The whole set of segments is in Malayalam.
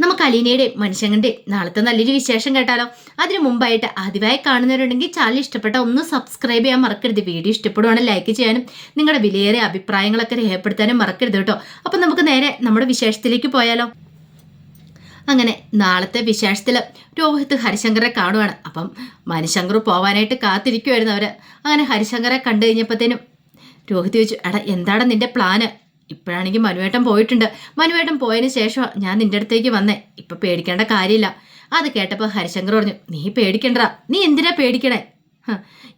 നമുക്ക് അലീനയുടെയും മനുഷ്യങ്ങളുടെയും നാളത്തെ നല്ലൊരു വിശേഷം കേട്ടാലോ? അതിനു മുമ്പായിട്ട് ആദ്യമായി കാണുന്നവരുണ്ടെങ്കിൽ ചാനൽ ഇഷ്ടപ്പെട്ട ഒന്ന് സബ്സ്ക്രൈബ് ചെയ്യാൻ മറക്കരുത്. വീഡിയോ ഇഷ്ടപ്പെടുവാണെങ്കിൽ ലൈക്ക് ചെയ്യാനും നിങ്ങളുടെ വിലയേറിയ അഭിപ്രായങ്ങളൊക്കെ രേഖപ്പെടുത്താനും മറക്കരുത് കേട്ടോ. അപ്പം നമുക്ക് നേരെ നമ്മുടെ വിശേഷത്തിലേക്ക് പോയാലോ? അങ്ങനെ നാളത്തെ വിശേഷത്തിൽ രോഹിത് ഹരിശങ്കറെ കാണുവാണ്. അപ്പം മനുശങ്കർ പോവാനായിട്ട് കാത്തിരിക്കുമായിരുന്നു അവർ അങ്ങനെ ഹരിശങ്കറെ കണ്ടു കഴിഞ്ഞപ്പോഴത്തേനും രോഹിത് ചോദിച്ചു എടാ എന്താണ് നിന്റെ പ്ലാന് ഇപ്പോഴാണെങ്കിൽ മനുവേട്ടൻ പോയിട്ടുണ്ട്. മനുവേട്ടൻ പോയതിന് ശേഷം ഞാൻ നിന്റെ അടുത്തേക്ക് വന്നേ. ഇപ്പം പേടിക്കേണ്ട കാര്യമില്ല. അത് കേട്ടപ്പോൾ ഹരിശങ്കർ പറഞ്ഞു നീ പേടിക്കണ്ട നീ എന്തിനാ പേടിക്കണേ?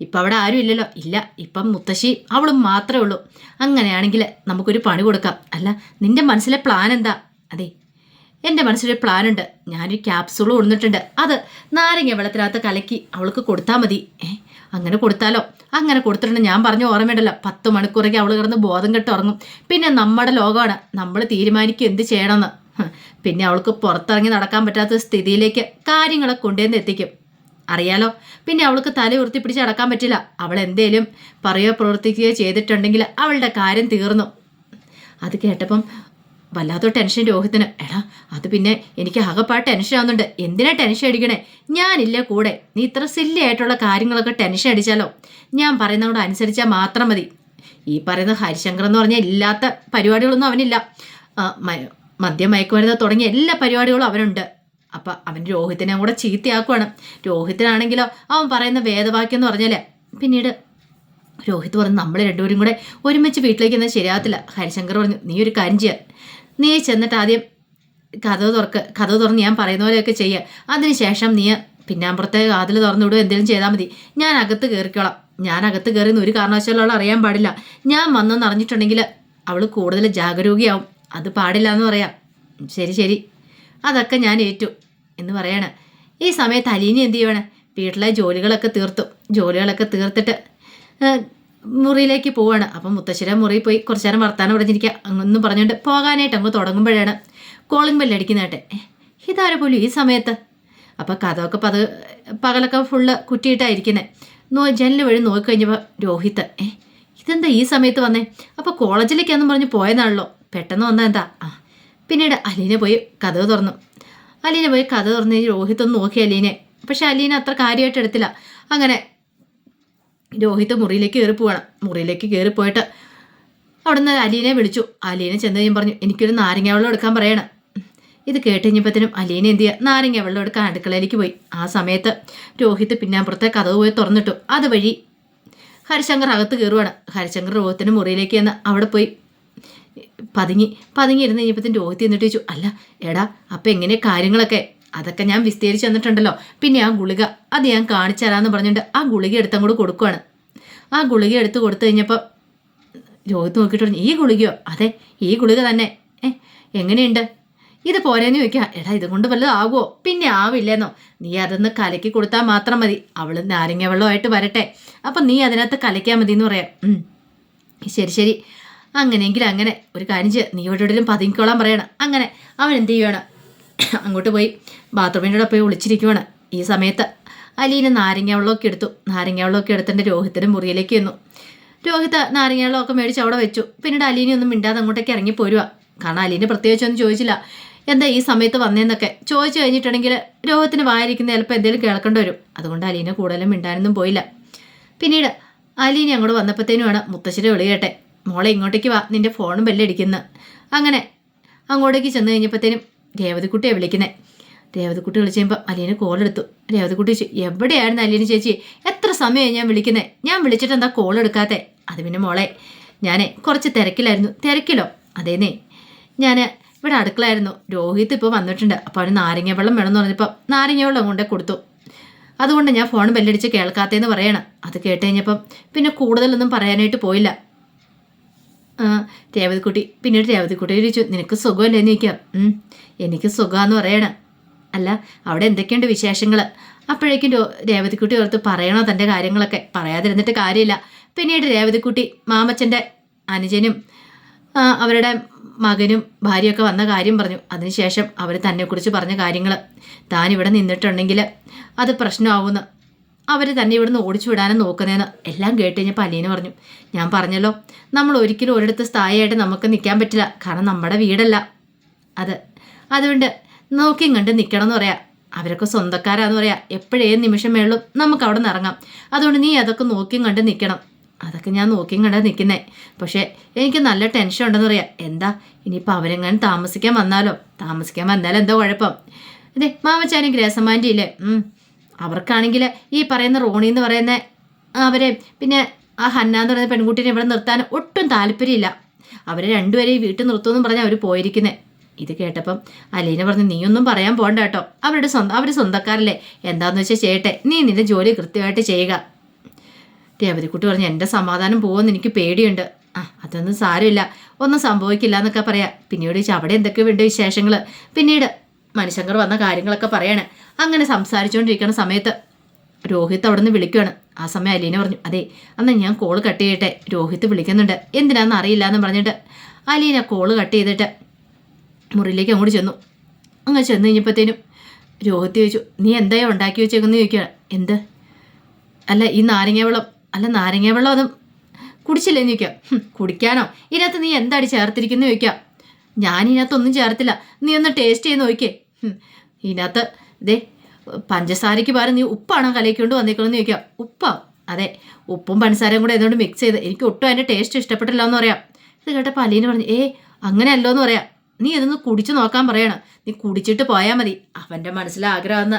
ഇപ്പം അവിടെ ആരും ഇല്ലല്ലോ. ഇല്ല ഇപ്പം മുത്തശ്ശി അവളും മാത്രമേ ഉള്ളൂ. അങ്ങനെയാണെങ്കിൽ നമുക്കൊരു പണി കൊടുക്കാം. അല്ല നിന്റെ മനസ്സിലെ പ്ലാൻ എന്താ? അതെ എന്റെ മനസ്സിലൊരു പ്ലാനുണ്ട് ഞാനൊരു ക്യാപ്സൂൾ കൊടുത്തിട്ടുണ്ട് അത് നാരങ്ങ വെള്ളത്തിനകത്ത് കലക്കി അവൾക്ക് കൊടുത്താൽ മതി. ഏ അങ്ങനെ കൊടുത്താലോ? അങ്ങനെ കൊടുത്തിട്ടുണ്ട്. ഞാൻ പറഞ്ഞ ഓർമ്മയുണ്ടല്ലോ. പത്ത് മണിക്കൂറേക്ക് അവൾ കിടന്ന് ബോധം കെട്ട് ഉറങ്ങും. പിന്നെ നമ്മുടെ ലോകമാണ്. നമ്മൾ തീരുമാനിക്കും എന്ത് ചെയ്യണമെന്ന്. പിന്നെ അവൾക്ക് പുറത്തിറങ്ങി നടക്കാൻ പറ്റാത്ത സ്ഥിതിയിലേക്ക് കാര്യങ്ങളെ കൊണ്ടുവന്ന് എത്തിക്കും. അറിയാലോ? പിന്നെ അവൾക്ക് തല ഉയർത്തി പിടിച്ച് പറ്റില്ല. അവൾ എന്തേലും പറയുകയോ പ്രവർത്തിക്കുകയോ ചെയ്തിട്ടുണ്ടെങ്കിൽ അവളുടെ കാര്യം തീർന്നു. അത് കേട്ടപ്പം വല്ലാത്ത ടെൻഷൻ രോഹിത്തിന്. എടാ അത് പിന്നെ എനിക്ക് അകപ്പാ ടെൻഷൻ ആവുന്നുണ്ട്. എന്തിനാ ടെൻഷൻ അടിക്കണേ? ഞാനില്ല കൂടെ. നീ ഇത്ര സില്ലി ആയിട്ടുള്ള കാര്യങ്ങളൊക്കെ ടെൻഷൻ അടിച്ചാലോ? ഞാൻ പറയുന്നതോട് അനുസരിച്ചാൽ മാത്രം മതി. ഈ പറയുന്ന ഹരിശങ്കർ എന്ന് പറഞ്ഞാൽ ഇല്ലാത്ത പരിപാടികളൊന്നും അവനില്ല. മദ്യം മയക്കുമരുന്ന് തുടങ്ങിയ എല്ലാ പരിപാടികളും അവനുണ്ട്. അപ്പം അവൻ രോഹിത്തിനെ കൂടെ ചീത്തയാക്കുവാണ്. രോഹിത്തിനാണെങ്കിലോ അവൻ പറയുന്ന വേദവാക്യം എന്ന് പറഞ്ഞാൽ പിന്നീട് രോഹിത് പറഞ്ഞു നമ്മൾ രണ്ടുപേരും കൂടെ ഒരുമിച്ച് വീട്ടിലേക്ക് എന്നാൽ ശരിയാകത്തില്ല. ഹരിശങ്കർ പറഞ്ഞു നീ ഒരു കാര്യം ചെയ്യുക നീ ചെന്നിട്ട് ആദ്യം കഥ തുറക്ക് കഥ തുറന്ന് ഞാൻ പറയുന്ന പോലെയൊക്കെ ചെയ്യുക അതിനുശേഷം നീ പിന്നാമ്പുറത്തെ കാതിൽ തുറന്നു വിടുക എന്തെങ്കിലും ചെയ്താൽ മതി. ഞാൻ അകത്ത് കയറിക്കോളാം ഞാൻ അകത്ത് കയറിയെന്ന് ഒരു കാരണവശാലും അവൾ അറിയാൻ പാടില്ല. ഞാൻ വന്നെന്ന് അറിഞ്ഞിട്ടുണ്ടെങ്കിൽ അവൾ കൂടുതൽ ജാഗരൂകയാവും. അത് പാടില്ല എന്ന് പറയാം. ശരി ശരി. അതൊക്കെ ഞാൻ ഏറ്റു എന്ന് പറയാണ്. ഈ സമയത്ത് അലീനി എന്ത് ചെയ്യുവാണ്? വീട്ടിലെ ജോലികളൊക്കെ തീർത്തു. ജോലികളൊക്കെ തീർത്തിട്ട് മുറിയിലേക്ക് പോവാണ്. അപ്പം മുത്തശ്ശിയുടെ മുറിയിൽ പോയി കുറച്ചു നേരം വർത്താനം പറഞ്ഞിരിക്കുക അങ്ങൊന്നും പറഞ്ഞുകൊണ്ട് പോകാനായിട്ട് അങ്ങ് തുടങ്ങുമ്പോഴാണ് കോളിംഗ് ബെല്ലടിക്കുന്നതായിട്ട് ഇതാരെ പോലും ഈ സമയത്ത്? അപ്പോൾ കഥമൊക്കെ പത് പകലൊക്കെ ഫുള്ള് കുറ്റിയിട്ടായിരിക്കുന്നത് നോ ജനൽ വഴി നോക്കിക്കഴിഞ്ഞപ്പോൾ രോഹിത്ത് ഇതെന്താ ഈ സമയത്ത് വന്നേ? അപ്പോൾ കോളേജിലേക്കാന്നും പറഞ്ഞ് പോയതാണല്ലോ. പെട്ടെന്ന് വന്നാൽ എന്താ? ആ പിന്നീട് അലീനെ പോയി കഥ തുറന്നു. അലീനെ പോയി കഥ തുറന്ന് രോഹിത് ഒന്ന് നോക്കി അലീനെ പക്ഷെ അലീന അത്ര കാര്യമായിട്ട് എടുത്തില്ല. അങ്ങനെ രോഹിത് മുറിയിലേക്ക് കയറി പോവാണ്. മുറിയിലേക്ക് കയറി പോയിട്ട് അവിടുന്ന് അലീനെ വിളിച്ചു. അലീനെ ചെന്ന് ഞാൻ പറഞ്ഞു എനിക്കൊരു നാരങ്ങ വെള്ളം എടുക്കാൻ പറയണം. ഇത് കേട്ട് കഴിഞ്ഞപ്പോഴത്തേനും അലീന എന്ത് ചെയ്യുക നാരങ്ങ വെള്ളം എടുക്കാൻ അടുക്കളയിലേക്ക് പോയി. ആ സമയത്ത് രോഹിത് പിന്നാമ്പുറത്തെ കഥവ് പോയി തുറന്നിട്ടു. അതുവഴി ഹരിശങ്കർ അകത്ത് കയറുവാണ്. ഹരിശങ്കർ രോഹിത്തിന്റെ മുറിയിലേക്ക് ചെന്ന് അവിടെ പോയി പതുങ്ങി. പതുങ്ങി ഇരുന്ന് കഴിഞ്ഞപ്പോഴത്തേനും രോഹിത് എന്നിട്ട് ചോദിച്ചു അല്ല എടാ അപ്പം എങ്ങനെ കാര്യങ്ങളൊക്കെ? അതൊക്കെ ഞാൻ വിസ്തീരിച്ചു തന്നിട്ടുണ്ടല്ലോ. പിന്നെ ആ ഗുളിക അത് ഞാൻ കാണിച്ചു തരാമെന്ന് പറഞ്ഞിട്ട് ആ ഗുളിക എടുത്തും കൂടെ കൊടുക്കുവാണ്. ആ ഗുളിക എടുത്ത് കൊടുത്തു കഴിഞ്ഞപ്പോൾ രോഹിത് നോക്കിയിട്ട് പറഞ്ഞു ഈ ഗുളികയോ? അതെ ഈ ഗുളിക തന്നെ. ഏ എങ്ങനെയുണ്ട്? ഇത് പോരേന്ന് ചോദിക്കുക എടാ ഇതുകൊണ്ട് വല്ലതും ആകുമോ പിന്നെ ആവില്ലെന്നോ. നീ അതൊന്ന് കലക്കി കൊടുത്താൽ മാത്രം മതി. അവൾ നാരങ്ങ വെള്ളമായിട്ട് വരട്ടെ. അപ്പം നീ അതിനകത്ത് കലക്കിയാൽ മതി എന്ന് പറയാം ശരി ശരി. അങ്ങനെയെങ്കിൽ അങ്ങനെ ഒരു കാര്യം നീ എവിടെയെങ്കിലും പതുങ്ങിക്കോളാൻ പറയണം. അങ്ങനെ. അവൻ എന്ത് ചെയ്യുവാണ്? അങ്ങോട്ട് പോയി. ബാത്റൂമിന്റെ പോയി ഒളിച്ചിരിക്കുവാണ്. ഈ സമയത്ത് അലീന നാരങ്ങ വെള്ളമൊക്കെ എടുത്തു. നാരങ്ങ വെള്ളമൊക്കെ എടുത്തിട്ട് രോഹിത്തിന്റെ മുറിയിലേക്ക് ചെന്നു. രോഹിത്ത് നാരങ്ങ വെള്ളമൊക്കെ മേടിച്ച് അവിടെ വെച്ചു. പിന്നീട് അലീനെ ഒന്നും മിണ്ടാതെ അങ്ങോട്ടേക്ക് ഇറങ്ങി പോരുക കാരണം അലീനെ പ്രത്യേകിച്ചൊന്നും ചോദിച്ചില്ല. എന്താ ഈ സമയത്ത് വന്നേന്നൊക്കെ ചോദിച്ചു കഴിഞ്ഞിട്ടുണ്ടെങ്കിൽ രോഹത്തിന് വായിരിക്കുന്ന ചിലപ്പോൾ എന്തെങ്കിലും കേൾക്കേണ്ടി വരും. അതുകൊണ്ട് അലീനെ കൂടുതലും മിണ്ടാനൊന്നും പോയില്ല. പിന്നീട് അലീന അങ്ങോട്ട് വന്നപ്പോഴത്തേനുമാണ് മുത്തശ്ശിയുടെ വിളി കേട്ടെ. മോളെ ഇങ്ങോട്ടേക്ക് വാ. നിന്റെ ഫോണും ബെല്ലടിക്കുന്നു. അങ്ങനെ അങ്ങോട്ടേക്ക് ചെന്ന് കഴിഞ്ഞപ്പോഴത്തേനും രേവതിക്കുട്ടിയെ വിളിക്കുന്നത് രേവതിക്കുട്ടി വിളിച്ചു കഴിയുമ്പോൾ അലീന കോൾ എടുത്തു രേവതിക്കുട്ടി ചോദിച്ചു എവിടെയായിരുന്നു അലീന ചേച്ചി? എത്ര സമയമായി ഞാൻ വിളിക്കുന്നത് ഞാൻ വിളിച്ചിട്ട് എന്താ കോൾ എടുക്കാത്തെ? അത് പിന്നെ മോളെ ഞാൻ കുറച്ച് തിരക്കിലായിരുന്നു. തിരക്കിലോ? അതേന്നേ ഞാൻ ഇവിടെ അടുക്കളായിരുന്നു രോഹിത് ഇപ്പോൾ വന്നിട്ടുണ്ട്. അപ്പോൾ അവന് നാരങ്ങ വെള്ളം വേണമെന്ന് പറഞ്ഞപ്പോൾ നാരങ്ങ വെള്ളം കൊണ്ടേ കൊടുത്തു. അതുകൊണ്ട് ഞാൻ ഫോൺ ബെല്ലടിച്ച് കേൾക്കാത്തേന്ന് പറയണം. അത് കേട്ട് കഴിഞ്ഞപ്പം പിന്നെ കൂടുതലൊന്നും പറയാനായിട്ട് പോയില്ല. രേവതിക്കുട്ടി. പിന്നീട് രേവതിക്കുട്ടി ചോദിച്ചു നിനക്ക് സുഖമല്ലേ? എന്ന് ചോദിക്കാം. എനിക്ക് സുഖമാന്ന് പറയണം. അല്ല അവിടെ എന്തൊക്കെയുണ്ട് വിശേഷങ്ങൾ അപ്പോഴേക്കും രേവതിക്കുട്ടി ഓർത്ത് പറയണോ തന്റെ കാര്യങ്ങളൊക്കെ. പറയാതിരുന്നിട്ട് കാര്യമില്ല. പിന്നീട് രേവതിക്കുട്ടി മാമച്ചന്റെ അനുജനും അവരുടെ മകനും ഭാര്യയൊക്കെ വന്ന കാര്യം പറഞ്ഞു. അതിനുശേഷം അവർ തന്നെക്കുറിച്ച് പറഞ്ഞ കാര്യങ്ങൾ താൻ ഇവിടെ നിന്നിട്ടുണ്ടെങ്കിൽ അത് പ്രശ്നമാവുമെന്ന് അവർ തന്നെ ഇവിടുന്ന് ഓടിച്ചു വിടാനും നോക്കുന്നതെന്ന് എല്ലാം കേട്ട് കഴിഞ്ഞപ്പോൾ അലീന പറഞ്ഞു ഞാൻ പറഞ്ഞല്ലോ നമ്മൾ ഒരിക്കലും ഒരിടത്ത് സ്ഥായിയായിട്ട് നമുക്ക് നിൽക്കാൻ പറ്റില്ല കാരണം നമ്മുടെ വീടല്ല. അത് അതുകൊണ്ട് നോക്കിയും കണ്ട് നിൽക്കണം എന്ന് പറയാം അവരൊക്കെ സ്വന്തക്കാരാന്ന് പറയാം എപ്പോഴേ നിമിഷം വേളും നമുക്ക് അവിടെ നിന്ന് ഇറങ്ങാം. അതുകൊണ്ട് നീ അതൊക്കെ നോക്കിയും കണ്ട് നിൽക്കണം അതൊക്കെ ഞാൻ നോക്കിയും കണ്ടാ നിൽക്കുന്നേ പക്ഷേ എനിക്ക് നല്ല ടെൻഷൻ ഉണ്ടെന്ന് പറയാം എന്താ ഇനിയിപ്പോൾ അവരെങ്ങാനും താമസിക്കാൻ വന്നാലോ? താമസിക്കാൻ വന്നാലും എന്തോ കുഴപ്പം? അതെ മാമച്ചാനും ഗ്രേസമാന്റെ ഇല്ലേ. അവർക്കാണെങ്കിൽ ഈ പറയുന്ന റോണി എന്ന് പറയുന്ന അവരെ പിന്നെ ആ ഹന്ന എന്ന് പറയുന്ന പെൺകുട്ടീനെ ഇവിടെ നിർത്താൻ ഒട്ടും താല്പര്യമില്ല. അവരെ രണ്ടുപേരെയും വീട്ടിൽ നിർത്തുമെന്നും പറഞ്ഞാൽ അവർ പോയിരിക്കുന്നത് ഇത് കേട്ടപ്പം അലീന പറഞ്ഞു നീയൊന്നും പറയാൻ പോകണ്ട കേട്ടോ. അവരുടെ സ്വന്തം അവർ സ്വന്തക്കാരല്ലേ. എന്താന്ന് വെച്ചാൽ ചെയ്യട്ടെ. നീ നിന്റെ ജോലി കൃത്യമായിട്ട് ചെയ്യുക. രേവതിക്കുട്ടി പറഞ്ഞു എന്റെ സമാധാനം പോകുമെന്ന് എനിക്ക് പേടിയുണ്ട്. ആ അതൊന്നും സാരമില്ല. ഒന്നും സംഭവിക്കില്ല എന്നൊക്കെ പറയാം. പിന്നീട് ചോദിച്ചാൽ അവിടെ എന്തൊക്കെ വേണ്ട വിശേഷങ്ങൾ പിന്നീട് മനുഷ്യങ്കർ വന്ന കാര്യങ്ങളൊക്കെ പറയാണ്. അങ്ങനെ സംസാരിച്ചുകൊണ്ടിരിക്കുന്ന സമയത്ത് രോഹിത് അവിടെ നിന്ന് വിളിക്കുകയാണ് ആ സമയം അലീന പറഞ്ഞു അതെ അന്ന് ഞാൻ കോൾ കട്ട് ചെയ്യട്ടെ. രോഹിത് വിളിക്കുന്നുണ്ട്. എന്തിനാന്ന് അറിയില്ല എന്ന് പറഞ്ഞിട്ട് അലീന കോൾ കട്ട് ചെയ്തിട്ട് മുറിയിലേക്ക് അങ്ങോട്ട് ചെന്നു. അങ്ങനെ ചെന്ന് കഴിഞ്ഞപ്പോഴത്തേനും രോഹിത് ചോദിച്ചു നീ എന്തായാലും ഉണ്ടാക്കി വെച്ചേക്കെന്ന്? ചോദിക്കുകയാണ്. എന്ത്? അല്ല ഈ നാരങ്ങ വെള്ളം. അല്ല നാരങ്ങ വെള്ളം അതും കുടിച്ചില്ലെന്ന് ചോദിക്കാം കുടിക്കാനോ? ഇതിനകത്ത് നീ എന്താടി ചേർത്തിരിക്കുന്നു? ചോദിക്കാം ഞാൻ ഇതിനകത്തൊന്നും ചേർത്തില്ല. നീ ഒന്ന് ടേസ്റ്റ് ചെയ്ത് നോക്കിയേ. ഇതിനകത്ത് ദേ പഞ്ചസാരയ്ക്ക് പകരം നീ ഉപ്പാണോ കലയിക്കൊണ്ട് വന്നേക്കണമെന്ന് ചോദിക്കാം. ഉപ്പാ അതെ ഉപ്പും പഞ്ചസാരയും കൂടെ ഏതുകൊണ്ട് മിക്സ് ചെയ്ത്. എനിക്ക് ഒട്ടും അതിന്റെ ടേസ്റ്റ് ഇഷ്ടപ്പെട്ടില്ല എന്ന് പറയാം. ഇത് കേട്ടപ്പോൾ അലീന പറഞ്ഞു ഏ അങ്ങനെയല്ലോ എന്ന് പറയാം. നീ ഇതൊന്ന് കുടിച്ചു നോക്കാൻ പറയണം. നീ കുടിച്ചിട്ട് പോയാൽ മതി. അവന്റെ മനസ്സിലെ ആഗ്രഹമെന്ന്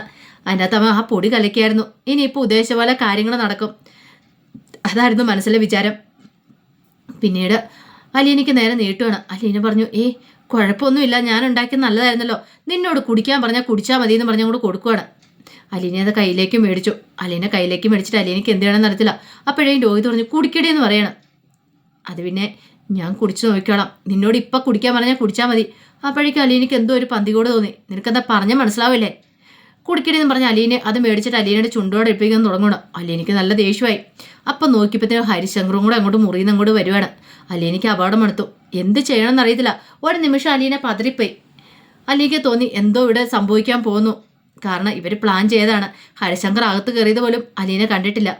അതിനകത്ത് അവൻ ആ പൊടി കലക്കിയായിരുന്നു. ഇനിയിപ്പോൾ ഉദ്ദേശിച്ച പോലെ കാര്യങ്ങൾ നടക്കും. അതായിരുന്നു മനസ്സിലെ വിചാരം. പിന്നീട് അലീനയ്ക്ക് നേരെ നീട്ടുവാണ്. അലീന പറഞ്ഞു ഏ കുഴപ്പമൊന്നുമില്ല ഞാൻ ഉണ്ടാക്കിയത് നല്ലതായിരുന്നല്ലോ. നിന്നോട് കുടിക്കാൻ പറഞ്ഞാൽ കുടിച്ചാൽ മതി എന്ന് പറഞ്ഞുകൊണ്ട് കൊടുക്കുവാണ്. അലീനെ അത് കയ്യിലേക്ക് മേടിച്ചു. അലീനെ കയ്യിലേക്ക് മേടിച്ചിട്ട് അലീനയ്ക്ക് എന്ത് ചെയ്യണമെന്ന് അറിയത്തില്ല. അപ്പോഴേ രോഹിത് പറഞ്ഞു കുടിക്കടി എന്ന് പറയണം. അത് പിന്നെ ഞാൻ കുടിച്ചു നോക്കിക്കോളാം. നിന്നോട് ഇപ്പം കുടിക്കാൻ പറഞ്ഞാൽ കുടിച്ചാൽ മതി. അപ്പോഴേക്കും അലീനയ്ക്ക് എന്തോ ഒരു പന്തി പന്തികോട് തോന്നി. നിനക്കെന്താ പറഞ്ഞാൽ മനസ്സിലാവില്ലേ? കുടിക്കണമെന്ന് പറഞ്ഞ അലീനെ അത് മേടിച്ചിട്ട് അലീനയുടെ ചുണ്ടോടെ എടുപ്പിക്കാൻ തുടങ്ങണം അലീനയ്ക്ക് നല്ല ദേഷ്യമായി. അപ്പം നോക്കിയപ്പോഴത്തേനും ഹരിശങ്കറും കൂടെ അങ്ങോട്ട് മുറിയിൽ നിന്ന് അങ്ങോട്ട് വരുവാണ്. അലീനയ്ക്ക് അപകടം എടുത്തു എന്ത് ചെയ്യണമെന്ന് അറിയത്തില്ല. ഒരു നിമിഷം അലീനെ പതിരിപ്പോയി അലീനയ്ക്ക് തോന്നി എന്തോ ഇവിടെ സംഭവിക്കാൻ പോകുന്നു. കാരണം ഇവർ പ്ലാൻ ചെയ്തതാണ്. ഹരിശങ്കർ അകത്ത് കയറിയത് പോലും അലീന കണ്ടിട്ടില്ല.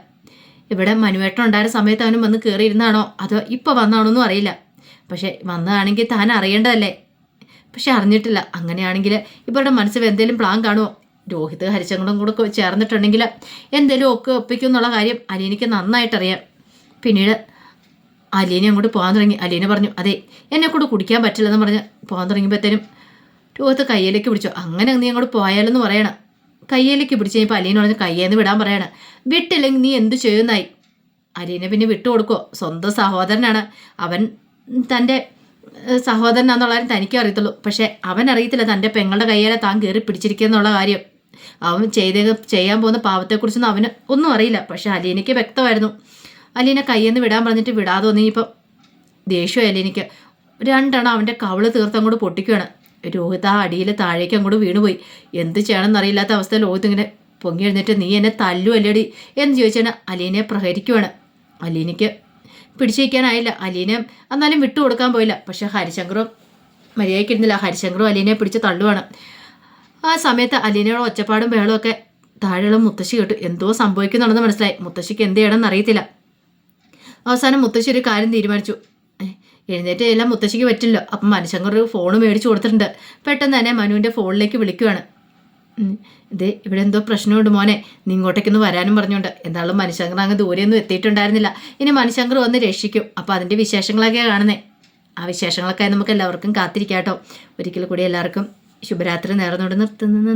ഇവിടെ മനുവേട്ടൻ ഉണ്ടായ സമയത്ത് അവനും വന്ന് കയറിയിരുന്നാണോ? അതോ ഇപ്പോൾ വന്നാണോ എന്നും അറിയില്ല. പക്ഷേ വന്നതാണെങ്കിൽ താൻ അറിയേണ്ടതല്ലേ? പക്ഷെ അറിഞ്ഞിട്ടില്ല. അങ്ങനെയാണെങ്കിൽ ഇവരുടെ മനസ്സിൽ എന്തെങ്കിലും പ്ലാൻ കാണുമോ രോഹിത് ഹരിശങ്കറും കൂടെ ചേർന്നിട്ടുണ്ടെങ്കിൽ എന്തെങ്കിലും ഒക്കെ ഒപ്പിക്കും എന്നുള്ള കാര്യം അലീനയ്ക്ക് നന്നായിട്ടറിയാം. പിന്നീട് അലീന അങ്ങോട്ട് പോകാൻ തുടങ്ങി. അലീന പറഞ്ഞു അതെ എന്നെ കൂടെ കുടിക്കാൻ പറ്റില്ലെന്ന് പറഞ്ഞ് പോകാൻ തുടങ്ങിയപ്പോഴത്തേനും രോഹിത്ത് കയ്യിലേക്ക് പിടിച്ചു. അങ്ങനെ നീ അങ്ങോട്ട് പോയാലെന്ന് പറയണം. കയ്യിലേക്ക് പിടിച്ച് കഴിഞ്ഞപ്പോൾ അലീന പറഞ്ഞ് കയ്യേന്ന് വിടാൻ പറയണം. വിട്ടില്ലെങ്കിൽ നീ എന്ത് ചെയ്യുന്നായി? അലീനെ പിന്നെ വിട്ടു കൊടുക്കോ സ്വന്തം സഹോദരനാണ്. അവൻ തന്റെ സഹോദരനാണെന്നുള്ള കാര്യം തനിക്കേ അറിയത്തുള്ളൂ. പക്ഷേ അവൻ അറിയത്തില്ല തന്റെ പെങ്ങളുടെ കയ്യേലെ താൻ കയറി പിടിച്ചിരിക്കുക എന്നുള്ള കാര്യം. അവൻ ചെയ്ത ചെയ്യാൻ പോകുന്ന പാവത്തെക്കുറിച്ചൊന്നും അവന് ഒന്നും അറിയില്ല. പക്ഷെ അലീനയ്ക്ക് വ്യക്തമായിരുന്നു. അലീന കയ്യെന്ന് വിടാൻ പറഞ്ഞിട്ട് വിടാതെ തോന്നിയപ്പോൾ ദേഷ്യമായി അലീനയ്ക്ക് രണ്ടെണ്ണം അവന്റെ കവൾ തീർത്തങ്ങോട്ട് പൊട്ടിക്കുകയാണ് രോഹിത് ആ അടിയിൽ താഴേക്ക് അങ്ങോട്ട് വീണുപോയി. എന്ത് ചെയ്യണമെന്ന് അറിയില്ലാത്ത അവസ്ഥ രോഹിത് ഇങ്ങനെ പൊങ്ങി എഴുന്നിട്ട് നീ എന്നെ തല്ലു അല്ലേടി എന്ന് ചോദിച്ചാണ് അലീനയെ പ്രഹരിക്കുവാണ്. അലീനയ്ക്ക് പിടിച്ചിരിക്കാനായില്ല. അലീനെ എന്നാലും വിട്ടുകൊടുക്കാൻ പോയില്ല. പക്ഷേ ഹരിശങ്കറും മര്യാദയ്ക്ക് ഇരുന്നില്ല. ഹരിശങ്കറും അലീനയെ പിടിച്ച് തള്ളുവാണ്. ആ സമയത്ത് അലീനയുടെ ഒച്ചപ്പാടും ബഹളവും ഒക്കെ താഴെയുള്ള മുത്തശ്ശി കേട്ടു. എന്തോ സംഭവിക്കുന്നുണ്ടെന്ന് മനസ്സിലായി. മുത്തശ്ശിക്ക് എന്ത് ചെയ്യണമെന്ന് അറിയത്തില്ല. അവസാനം മുത്തശ്ശി ഒരു കാര്യം തീരുമാനിച്ചു. എഴുന്നേറ്റ് എല്ലാം മുത്തശ്ശിക്ക് പറ്റില്ല. അപ്പം മനുഷ്യങ്കർ ഒരു ഫോൺ മേടിച്ചു കൊടുത്തിട്ടുണ്ട്. പെട്ടെന്ന് തന്നെ മനുവിന്റെ ഫോണിലേക്ക് വിളിക്കുവാണ്. ഇതേ ഇവിടെ എന്തോ പ്രശ്നമുണ്ട് മോനെ. നീ ഇങ്ങോട്ടേക്കൊന്ന് വരാനും പറഞ്ഞുകൊണ്ട്. എന്തായാലും മനുഷ്യങ്കർ അങ്ങ് ദൂരെയൊന്നും എത്തിയിട്ടുണ്ടായിരുന്നില്ല. ഇനി മനുഷ്യങ്കർ വന്ന് രക്ഷിക്കും. അപ്പോൾ അതിന്റെ വിശേഷങ്ങളൊക്കെയാണ് കാണുന്നത് ആ വിശേഷങ്ങളൊക്കെ നമുക്ക് എല്ലാവർക്കും കാത്തിരിക്കാം കേട്ടോ. ഒരിക്കൽ കൂടി എല്ലാവർക്കും ശുഭരാത്രി നേർന്നോട് നിർത്തുന്നു.